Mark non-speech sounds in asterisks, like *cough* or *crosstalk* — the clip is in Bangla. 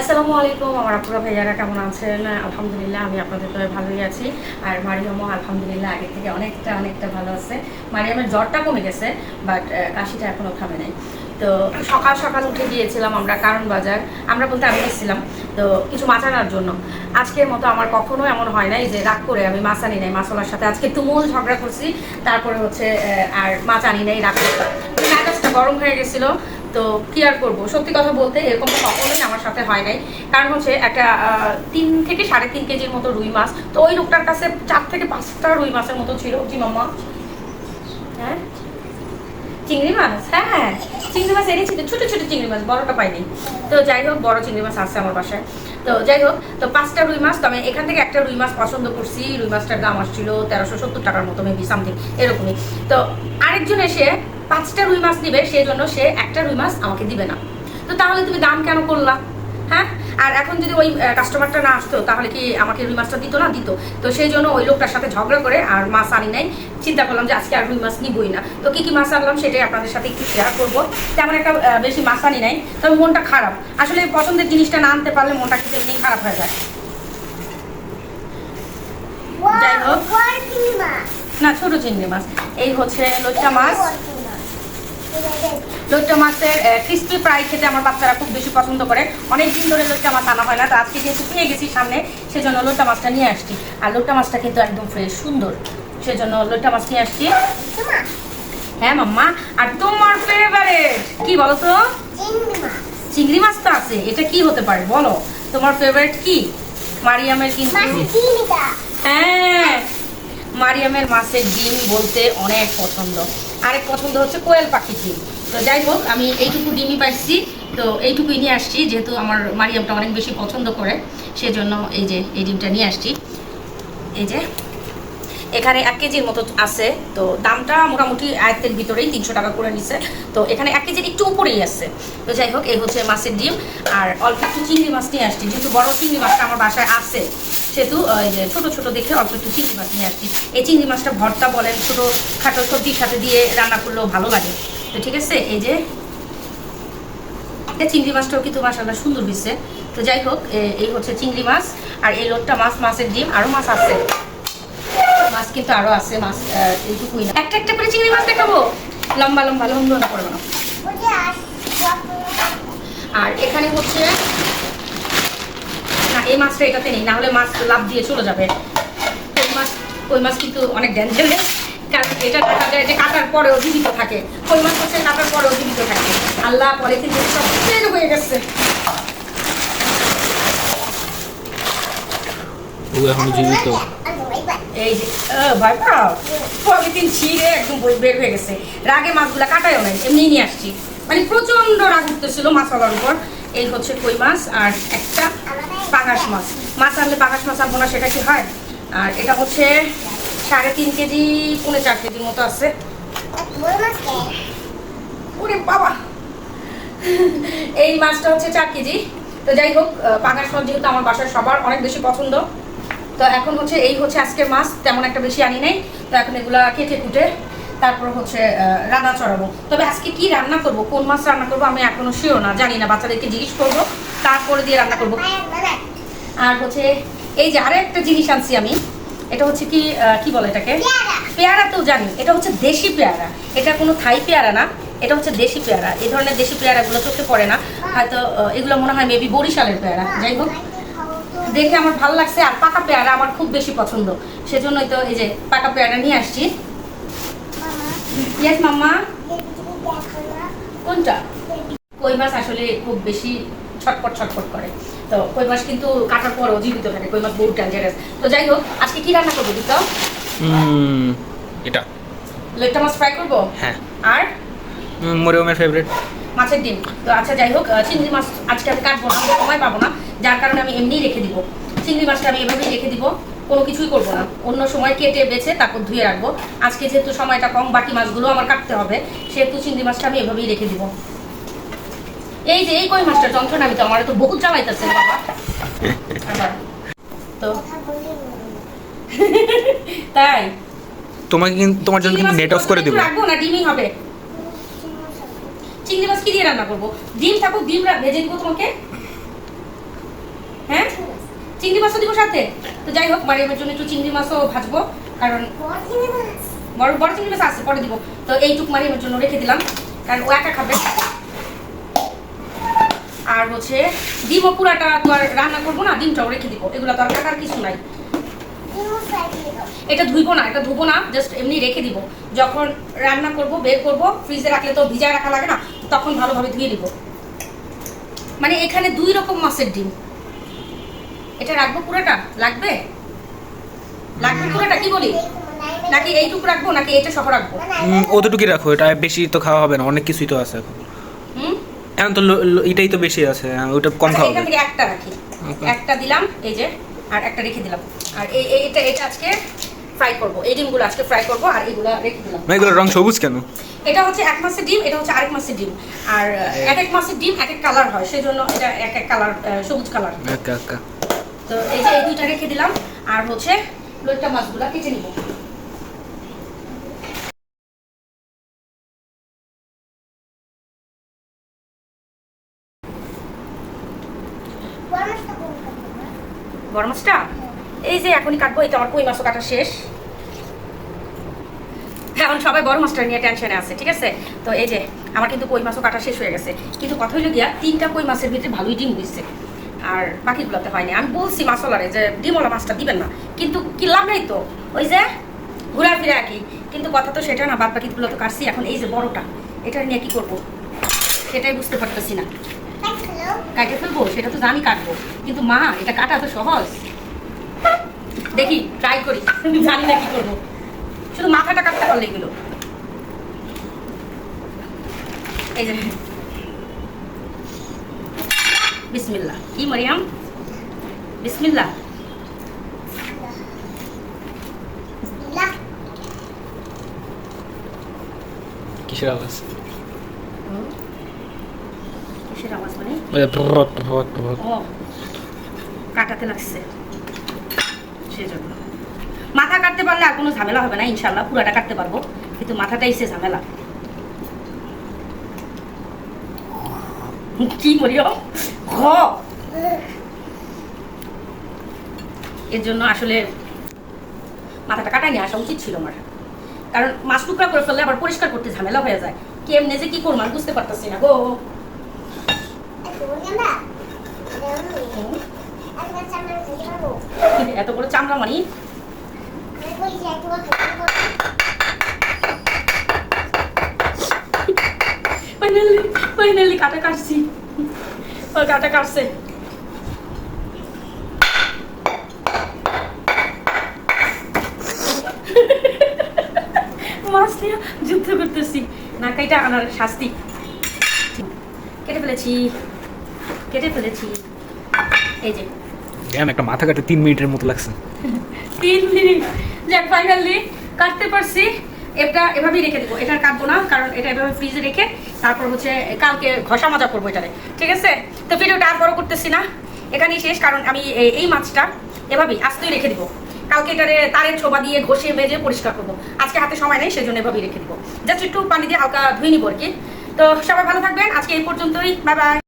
আসসালামু আলাইকুম, আমার আপুরা ভাইয়ারা কেমন আছেন? আলহামদুলিল্লাহ, আমি আপনাদের তো ভালোই আছি। আর মারিয়ামও আলহামদুলিল্লাহ আগে থেকে অনেকটা অনেকটা ভালো আছে। মারিয়ামের জ্বরটা কমে গেছে বাট কাশিটা এখনও থামে নাই। তো সকাল সকাল উঠে গিয়েছিলাম আমরা কারণ বাজার। আমরা বলতে আমি এসেছিলাম, তো কিছু মাছ আনার জন্য। আজকের মতো আমার কখনো এমন হয় নাই যে রাগ করে আমি মাছ আনি নাই মাছওয়ালার সাথে। আজকে তুমুল ঝগড়া করছি, তারপরে হচ্ছে আর মাছ আনি নাই রাগ করতাম গরম হয়ে গেছিল তো কি আর করব? সত্যি কথা বলতে এরকম কখনোই আমার সাথে হয় নাই। কারণ হচ্ছে একটা তিন থেকে সাড়ে তিন কেজির মতো রুই মাছ। তো ওই লোকটার কাছে চার থেকে পাঁচটা রুই মাছের মতো ছিল জি মাম্মা হ্যাঁ? চিংড়ি মাছ? হ্যাঁ। হ্যাঁ চিংড়ি মাছ এনেছি তো ছোটো ছোটো চিংড়ি মাছ, বড়টা পাইনি। তো যাই হোক, বড় চিংড়ি মাছ আসছে আমার বাসায়। তো যাই হোক, তো পাঁচটা রুই মাছ, তো আমি এখান থেকে একটা রুই মাছ পছন্দ করছি। রুই মাছটার দাম আসছিল তেরোশো সত্তর টাকার মতো মেবি সামথিং এরকমই। তো আরেকজন এসে পাঁচটা রুই মাছ নিবে সেই জন্য সে একটা রুই মাছ আমাকে দিবে না। তো তাহলে তুমি দাম কেন করলা? হ্যাঁ? আর এখন যদি ওই কাস্টমারটা না আসতো তাহলে কি আমাকে রুই মাছটা দিত না? দিত। তো সেই জন্য ওই লোকটার সাথে ঝগড়া করে আর মাছ আনি নাই। চিন্তা করলাম যে আজকে আর রুই মাছ নিবই না। তো কি কি মাছ আনলাম সেটাই আপনাদের সাথে একটু শেয়ার করব। তেমন একটা বেশি মাছ আনি নাই। তবে মনটা খারাপ। আসলে পছন্দের জিনিসটা না আনতে পারলে মনটা কিন্তু এমনি খারাপ হয়ে যায়। যাই হোক। না ছোট চিংড়ি মাছ। এই হচ্ছে লোচা মাছ। লোট্টা মাছের ক্রিস্পি ফ্রাই খেতে আমার বাচ্চারা খুব বেশি পছন্দ করে। অনেক দিন ধরে লোট্টা মাছ আনা হয় না তো আজকে যেহেতু পেয়ে গেছি সামনে সেজন্য লোট্টা মাছটা নিয়ে আসছি। আর লোট্টা মাছটা কিন্তু একদম ফ্রেশ সুন্দর। সেজন্য লোট্টা মাছ নিয়ে আসছি। হ্যাঁ মাম্মা। আর তোমার ফেভারেট কি বলো তো? চিংড়ি মাছ। তো আছে এটা কি হতে পারে বলো? তোমার ফেভারিট কি? মারিয়ামের কিন্তু হ্যাঁ। মারিয়ামের মাছের ডিম বলতে অনেক পছন্দ। আরেক পছন্দ হচ্ছে কোয়েল পাখি ডিম তো যাই হোক, আমি এইটুকু ডিমই পাইছি। তো এইটুকুই নিয়ে আসছি, যেহেতু আমার মারিয়ামটা অনেক বেশি পছন্দ করে, সেজন্য এই যে এই ডিমটা নিয়ে আসছি। এই যে, এখানে এক কেজির মতো আছে, তো দামটা মোটামুটি আয়ত্তের ভিতরেই তিনশো টাকা করে নিছে। তো এখানে এক কেজির একটু উপরেই আছে। তো যাই হোক এই হচ্ছে মাছের ডিম। আর অল্প একটু চিংড়ি মাছ নিয়ে আসছি, যেহেতু বড় চিংড়ি মাছটা আমার বাসায় আছে। সেহেতু ছোটো ছোটো দেখে অল্প একটু চিংড়ি মাছ নিয়ে আসছি। এই চিংড়ি মাছটা ভর্তা বলেন ছোটো খাটো সবজির সাথে দিয়ে রান্না করলেও ভালো লাগে। তো ঠিক আছে এই যে এই চিংড়ি মাছটাও কিন্তু মাসাল্লাহ সুন্দর হয়েছে। তো যাই হোক এই হচ্ছে চিংড়ি মাছ আর এই লোটটা মাছ মাছের ডিম আরও মাছ আছে। মাছ কিন্তু আরও আছে মাছ এইটুকুই না। একটা একটা করে চিংড়ি মাছ দেখাবো? লম্বা লম্বা লম্বা না করব না আর এখানে হচ্ছে এই মাছটা এটাতে নেই না হলে মাছ লাভ দিয়ে চলে যাবে। ওই মাছ ওই মাছ কিন্তু অনেক ডেঞ্জারাস কারণ এটা দেখা যায় যে কাটার পরেও জীবিত থাকে। ওই মাছ হচ্ছে কাটার পরেও জীবিত থাকে। আল্লাহ পরে কিন্তু সব ফেল হয়ে গেছে। ও এখন জীবিত। এই যে ও, ভয় পাও পলিথিন ছিঁড়ে একদম বই বের হয়ে গেছে। রাগে মাছগুলা কাটাইও নাই এমনি নিয়ে আসছি। মানে প্রচণ্ড রাগ উঠতেছিল মাছওয়ালার উপর। এই হচ্ছে কই মাছ আর একটা পাঙাশ মাছ। মাছ আনলে পাঙাশ মাছ আনব না, সেটা কি হয়? আর এটা হচ্ছে সাড়ে তিন কেজি, পৌনে চার কেজির মতো আছে। বাবা! এই মাছটা হচ্ছে চার কেজি। তো যাই হোক পাঙাশ মাছ যেহেতু আমার বাসায় সবার অনেক বেশি পছন্দ, তো এখন হচ্ছে এই হচ্ছে আজকের মাছ, তেমন একটা বেশি আনি নাই। তো এখন এগুলা কেটে কুটে তারপর হচ্ছে রান্না চড়াবো। তবে আজকে কি রান্না করব? কোন মাছ রান্না করব? আমি এখনও শিও না, জানি না, বাচ্চাদেরকে জিজ্ঞেস করব, তারপরে দিয়ে রান্না করব। আর হচ্ছে এই যে আরও একটা জিনিস আনছি আমি এটা হচ্ছে কি কি বলে এটাকে? পেয়ারা। তো জানি এটা হচ্ছে দেশি পেয়ারা। এটা কোনো থাই পেয়ারা না এটা হচ্ছে দেশি পেয়ারা। এই ধরনের দেশি পেয়ারাগুলো চোখে পড়ে না হয়তো এগুলো মনে হয় মেবি বরিশালের পেয়ারা যাই হোক। দেখে আমার ভালো লাগছে আর পাকা পেয়ারা আমার খুব বেশি পছন্দ। সেজন্যই তো এই যে পাকা পেয়ারা নিয়ে আসছি। Yes mamma? কোনটা? কই মাছ আসলে খুব বেশি ছটপট ছটপট করে। তো কই মাছ কিন্তু কাটার পরেও জীবিত থাকে কই মাছ বহু ডেঞ্জারাস তো যাই হোক আজকে কি রান্না করব দিত? এটা। লেটটা মাছ ফ্রাই করব? হ্যাঁ। আর? মরিয়মের ফেভারিট মাছের ডিম। তো আচ্ছা যাই হোক চিংড়ি মাছ আজকে আমি কাটবো না সময় পাবো না। যার কারণে আমি এমনিই রেখে দিব। চিংড়ি মাছটা আমি এভাবেই রেখে দিব কোনো কিছুই করব না। অন্য সময় কেটে বেছে তারপর ধুয়ে রাখব। আজকে যেহেতু সময়টা কম বাকি মাছগুলো আমার কাটতে হবে সেহেতু চিংড়ি মাছটা আমি এভাবেই রেখে দিব। এই যে এই কই মাছটা যন্ত্রণা আমি তো আমার তো বহুত জ্বালাইতেছে বাবা। আবার তো? তাই? তোমাকে কিন্তু তোমার জন্য কিন্তু নেট অফ করে দেবো। রাখব না ডিমই হবে? চিংড়ি মাছ কি দিয়ে রান্না করব? ডিম থাকুক ডিম রা- ভেজে দিব তোমাকে? হ্যাঁ? চিংড়ি মাছও দিব সাথে? তো যাই হোক মারিয়ামের জন্য একটু চিংড়ি মাছও ভাজবো কারণ বড় বড় চিংড়ি মাছ আছে পরে দিব। তো এইটুক মারিয়ামের জন্য রেখে দিলাম কারণ ও একা খাবে। আর হচ্ছে ডিমও পুরাটা তো আর রান্না করব না ডিমটাও রেখে দিব। এগুলো তো আর কাটার কিছু নাই। এটা ধুইবো না এটা ধুবো না জাস্ট এমনি রেখে দিব। যখন রান্না করব বের করব ফ্রিজে রাখলে তো ভিজায় রাখা লাগে না তখন ভালোভাবে ধুয়ে দিব মানে এখানে দুই রকম মাছের ডিম। এটা রাখব পুরোটা? লাগবে? লাগবে পুরোটা? কি বলি? নাকি এইটুকু রাখব নাকি এটা সহ রাখব? উম, অতটুকুই রাখো এটা বেশি তো খাওয়া হবে না অনেক কিছুই তো আছে এখন। এখন তো এটাই তো বেশি আছে হ্যাঁ, ওটা কম আচ্ছা, খাওয়া হবে একটা রাখি। একটা দিলাম এই যে আর একটা রেখে দিলাম। আর এই এটা এটা আজকে ফ্রাই করব। এই ডিমগুলো আজকে ফ্রাই করব আর এগুলো রেখে দিলাম। না এগুলোর রং সবুজ কেন? এটা হচ্ছে এক মাসের ডিম এটা হচ্ছে আরেক মাসের ডিম। আর এক এক মাসের ডিম এক এক কালার হয় সেই জন্য এটা এক এক কালার সবুজ কালার একা একা তো এই যে এই দুইটা রেখে দিলাম আর হচ্ছে লইট্টা মাছগুলো কেটে নিব। বড় মাছটা এই যে এখনই কাটবো, এই তো আমার কই মাছও কাটা শেষ। এখন সবাই বড় মাছটা নিয়ে টেনশনে আছে, ঠিক আছে? তো এই যে, আমার কিন্তু কই মাছও কাটা শেষ হয়ে গেছে। কিন্তু কথা হইল গিয়া, তিনটা কই মাছের ভিতরে ভালোই ডিম দিচ্ছে আর বাকিগুলোতে হয়নি। আমি বলছি মাছলারে যে ডিমওয়ালা মাছটা দিবেন না। কিন্তু কি লাভ নাই তো? ওই যে ঘুরা ফিরে একই। কিন্তু কথা তো সেটা না বাদ বাকিগুলো তো কাটছি এখন এই যে বড়টা। এটা নিয়ে কি করব? সেটাই বুঝতে পারতেছি না। কাটে ফেলব সেটা তো জানি কাটবো। কিন্তু মা, এটা কাটা তো সহজ। দেখি ট্রাই করি। *laughs* জানি না কি করব। শুধু মাথাটা কাটতে পারলে এগুলো। এই যে। বিসমিল্লাহ। কি মরিয়াম? বিসমিল্লাহ। কিসের আওয়াজ। কিসের আওয়াজ মানে। ও কাটাতে লাগছে। সেজন্য। মাথা কাটতে পারলে আর কোনো ঝামেলা হবে না ইনশাল্লাহ পুরাটা কাটতে পারব। কিন্তু মাথাটাই সে ঝামেলা। কি বলিও ঘ। এর জন্য আসলে মাথাটা কাটাই নিয়ে আসা উচিত ছিল আমার। কারণ মাছ টুকরা করে ফেললে আবার পরিষ্কার করতে ঝামেলা হয়ে যায়। কেমনে যে কি করব বুঝতে পারতেছি না গো। এত বড় চামড়া মানি? ফাইনালি ফাইনালি কাটা কাটছি। ও, কাটা কাটছে। যুদ্ধ করতেছি। না কাইটা আনার শাস্তি। কেটে ফেলেছি। কেটে ফেলেছি। এই যে। Damn, একটা মাথা কাটতে তিন মিনিটের মতো লাগছে। *laughs* তিন মিনিট। যাক ফাইনালি কাটতে পারছি। এটা এভাবেই রেখে দেবো। এটা কাটবো না কারণ এটা এভাবে ফ্রিজে রেখে তারপর হচ্ছে কালকে ঘষা মাজা করব এটারে ঠিক আছে? তো ভিডিওটা আর বড় করতেছি না। এখানেই শেষ কারণ আমি এই- মাছটা এভাবেই আস্তেই রেখে দিব। কালকে এটারে তারের ছোবা দিয়ে ঘষে মেজে পরিষ্কার করব। আজকে হাতে সময় নেই সেজন্য এভাবেই রেখে দিব। জাস্ট একটু পানি দিয়ে হালকা ধুয়ে নিবো আর কি। তো সবাই ভালো থাকবেন। আজকে এই পর্যন্তই। Bye bye.